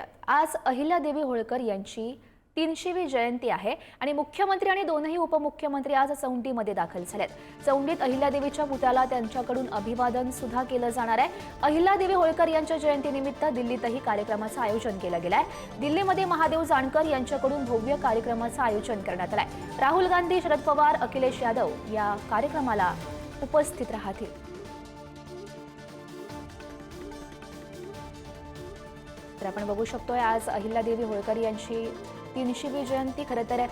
पाहूयात आज अहिल्यादेवी होळकर यांची तीनशेवी जयंती आहे आणि मुख्यमंत्री आणि दोनही उपमुख्यमंत्री आज चौंडीमध्ये दाखल झालेत. चौंडीत अहिल्यादेवीच्या पुतळ्याला त्यांच्याकडून अभिवादन सुद्धा केलं जाणार आहे. अहिल्यादेवी होळकर यांच्या जयंतीनिमित्त दिल्लीतही कार्यक्रमाचं आयोजन केलं गेलं आहे दिल्लीमध्ये महादेव जानकर यांच्याकडून भव्य कार्यक्रमाचं आयोजन करण्यात आलं आहे राहुल गांधी शरद पवार अखिलेश यादव या कार्यक्रमाला उपस्थित राहतील. तर आपण बघू शकतोय आज अहिल्यादेवी होळकर यांची तीनशेवी जयंती. खरं तर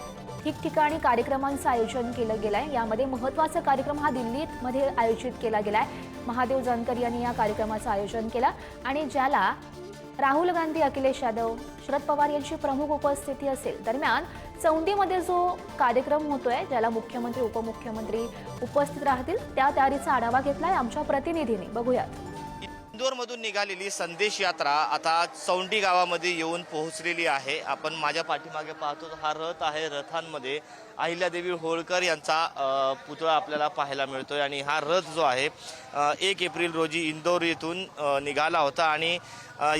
ठिकठिकाणी कार्यक्रमांचं आयोजन केलं गेलं आहे यामध्ये महत्त्वाचा कार्यक्रम हा दिल्लीमध्ये आयोजित केला गेला आहे महादेव जानकर यांनी या कार्यक्रमाचं आयोजन केलं आणि ज्याला राहुल गांधी अखिलेश यादव शरद पवार यांची प्रमुख उपस्थिती असेल. दरम्यान चौंडीमध्ये जो कार्यक्रम होतोय ज्याला मुख्यमंत्री उपमुख्यमंत्री उपस्थित राहतील त्या तयारीचा आढावा घेतलाय आमच्या प्रतिनिधीने. बघूयात. इंदोरमधून निघालेली संदेश यात्रा आता चौंडी गावामध्ये येऊन पोहोचलेली आहे. आपण माझ्या पाठीमागे पाहतो हा रथ आहे रथांमध्ये. अहिल्यादेवी होळकर यांचा पुतळा आपल्याला पाहायला मिळतोय आणि हा रथ जो आहे एक एप्रिल रोजी इंदोर येथून निघाला होता आणि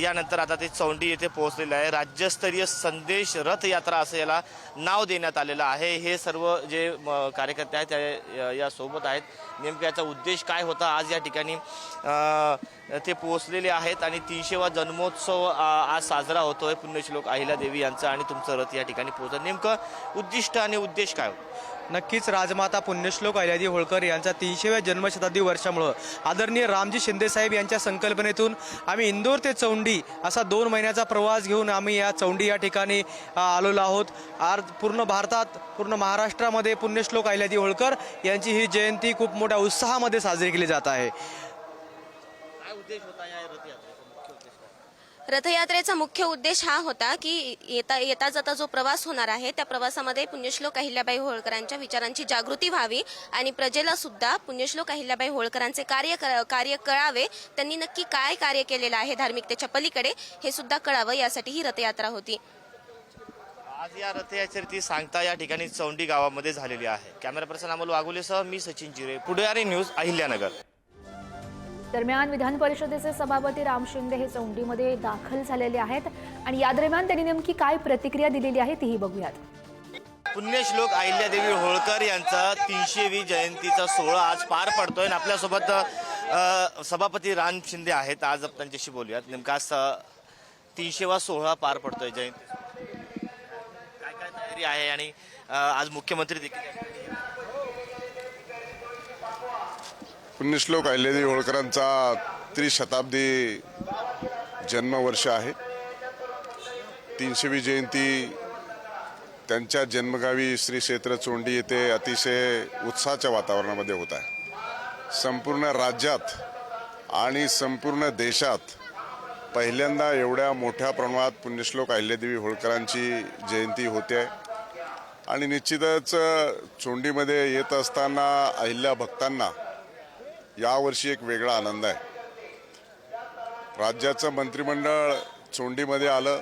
यानंतर आता ते चौंडी येथे पोहोचलेलं आहे. राज्यस्तरीय संदेश रथयात्रा असं याला नाव देण्यात आलेलं आहे. हे सर्व जे कार्यकर्ते आहेत त्या या सोबत आहेत. नेमकं याचा उद्देश काय होता? आज या ठिकाणी ते पोहोचलेले आहेत आणि तीनशेवा जन्मोत्सव आज साजरा होतोय. पुण्यश्लोक अहिल्यादेवी यांचा आणि तुमचं रथ या ठिकाणी पोहोचत. नेमकं उद्दिष्ट आणि उद्देश काय होता? नक्कीच राजमाता पुण्यश्लोक अहिल्यादेवी होळकर यांचा तीनशेव्या जन्मशताब्दी वर्षामुळं. आदरणीय रामजी शिंदेसाहेब यांच्या संकल्पनेतून आम्ही इंदोर ते चौंडी असा दोन महिन्याचा प्रवास घेऊन आम्ही या चौंडी या ठिकाणी आलेलो आहोत. आज पूर्ण भारतात पूर्ण महाराष्ट्रामध्ये पुण्यश्लोक अहिल्यादेवी होळकर यांची ही जयंती खूप मोठ्या उत्साहामध्ये साजरी केली जात आहे. काय उद्देश होता या रथयात्रेचा मुख्य उद्देश काय? रथयात्रेचा मुख्य उद्देश हा होता की येता येता जाता जो प्रवास होणार आहे त्या प्रवासामध्ये पुण्यश्लोक अहिल्याबाई होळकरांच्या विचारांची जागृती व्हावी आणि प्रजेला सुद्धा पुण्यश्लोक अहिल्याबाई होळकरांचे कार्य क- कार्य कळावे त्यांनी नक्की काय कार्य केलेलं आहे धार्मिकतेच्या पलीकडे हे सुद्धा कळावं यासाठी ही रथयात्रा होती. आज या रथयात्रेची सांगता या ठिकाणी चौंडी गावामध्ये झालेली आहे. कॅमेरा पर्सन अमोल वाघुलेसह मी सचिन जिरे पुढे न्यूज अहिल्यानगर. दरम्यान विधान परिषदेचे सभापती राम शिंदे हे चौंडीमध्ये दाखल झालेले आहेत. आणि या दरम्यान त्यांनी नेमकी काय प्रतिक्रिया दिलेली आहे तीही बघूयात. पुण्यश्लोक अहिल्यादेवी होळकर यांचा तीनशेवी जयंतीचा सोहळा आज पार पडतोय आणि आपल्यासोबत सभापती राम शिंदे आहेत. आज आपण त्यांच्याशी बोलूयात. नेमका आज तीनशेवा सोहळा पार पडतोय जयंती काय काय तयारी आहे आणि आज मुख्यमंत्री देखील पुण्यश्लोक अहिल्यादेवी होळकरांचा त्रिशताब्दी जन्मवर्ष आहे. तीनशेवी जयंती त्यांच्या जन्मगावी श्री क्षेत्र चोंडी येथे अतिशय उत्साहाच्या वातावरणामध्ये होत आहे. संपूर्ण राज्यात आणि संपूर्ण देशात पहिल्यांदा एवढ्या मोठ्या प्रमाणात पुण्यश्लोक अहिल्यादेवी होळकरांची जयंती होते. आहे आणि निश्चितच चोंडीमध्ये येत असताना अहिल्या भक्तांना यावर्षी एक वेगळा आनंद आहे. राज्याचं मंत्रिमंडळ चोंडीमध्ये आलं.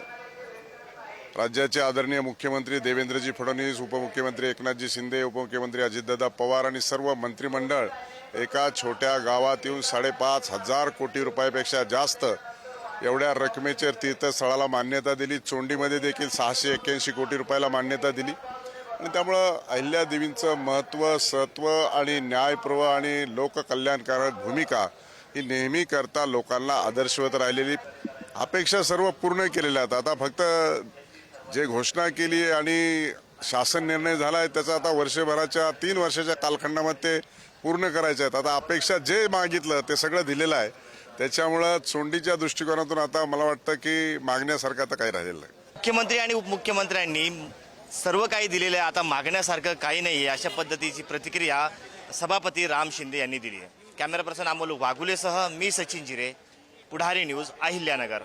राज्याचे आदरणीय मुख्यमंत्री देवेंद्रजी फडणवीस उपमुख्यमंत्री एकनाथजी शिंदे उपमुख्यमंत्री अजितदादा पवार आणि सर्व मंत्रिमंडळ एका छोट्या गावात येऊन साडेपाच हजार कोटी रुपयापेक्षा जास्त एवढ्या रकमेच्या तीर्थस्थळाला मान्यता दिली. चोंडीमध्ये देखील सहाशे एक्क्याऐंशी कोटी रुपयाला मान्यता दिली. आणि त्यामुळं अहिल्यादेवींचं महत्त्व सत्व आणि न्यायप्रव आणि लोककल्याणकारक भूमिका ही नेहमी करता लोकांना आदर्शवत राहिलेली. अपेक्षा सर्व पूर्ण केलेल्या आहेत. आता फक्त जे घोषणा केली आणि शासन निर्णय झाला आहे त्याचा आता वर्षभराच्या तीन वर्षाच्या कालखंडामध्ये पूर्ण करायचे आहेत. आता अपेक्षा जे मागितलं ते सगळं दिलेलं आहे. त्याच्यामुळं चोंडीच्या दृष्टिकोनातून आता मला वाटतं की मागण्यासारखं आता काही राहिलेलं नाही. मुख्यमंत्री आणि उपमुख्यमंत्र्यांनी सर्व काही दिलेलं आहे. आता मागण्यासारखं काही नाही आहे. अशा पद्धतीची प्रतिक्रिया सभापती राम शिंदे यांनी दिली आहे. कॅमेरा पर्सन अमोल वाघुलेसह मी सचिन जिरे. पुढारी न्यूज अहिल्यानगर.